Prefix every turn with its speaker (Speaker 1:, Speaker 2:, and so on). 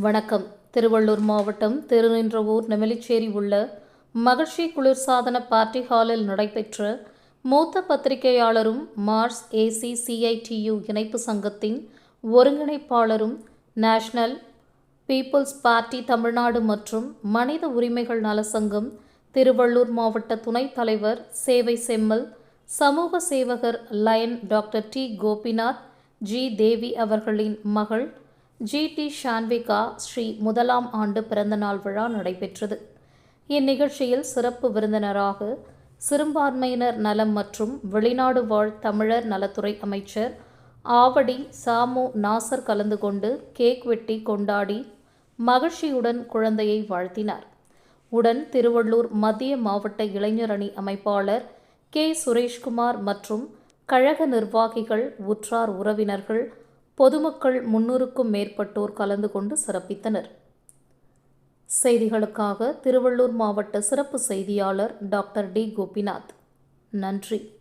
Speaker 1: வணக்கம். திருவள்ளூர் மாவட்டம் திருநின்றவூர் நெமலிச்சேரி உள்ள மகிழ்ச்சி குளிர்சாதன பார்ட்டி ஹாலில் நடைபெற்ற மூத்த பத்திரிகையாளரும் மார்ஸ் ஏசி சிஐடியு இணைப்பு சங்கத்தின் ஒருங்கிணைப்பாளரும் நேஷனல் பீப்புள்ஸ் பார்ட்டி தமிழ்நாடு மற்றும் மனித உரிமைகள் நல சங்கம் திருவள்ளூர் மாவட்ட துணைத் தலைவர் சேவை செம்மல் சமூக சேவகர் lion doctor T Gopinath G Devi அவர்களின் மகள் ஜிடி ஷான்விகா ஸ்ரீ முதலாம் ஆண்டு பிறந்தநாள் விழா நடைபெற்றது. இந்நிகழ்ச்சியில் சிறப்பு விருந்தினராக சிறுபான்மையினர் நலம் மற்றும் வெளிநாடு வாழ் தமிழர் நலத்துறை அமைச்சர் ஆவடி சாமு நாசர் கலந்து கொண்டு கேக் வெட்டி கொண்டாடி மகிழ்ச்சியுடன் குழந்தையை வாழ்த்தினார். உடன் திருவள்ளூர் மத்திய மாவட்ட இளைஞர் அணி அமைப்பாளர் கே. சுரேஷ்குமார் மற்றும் கழக நிர்வாகிகள் உற்றார் உறவினர்கள் பொதுமக்கள் முன்னூறுக்கும் மேற்பட்டோர் கலந்து கொண்டு சிறப்பித்தனர். செய்திகளுக்காக திருவள்ளூர் மாவட்ட சிறப்பு செய்தியாளர் டாக்டர் டி. கோபிநாத். நன்றி.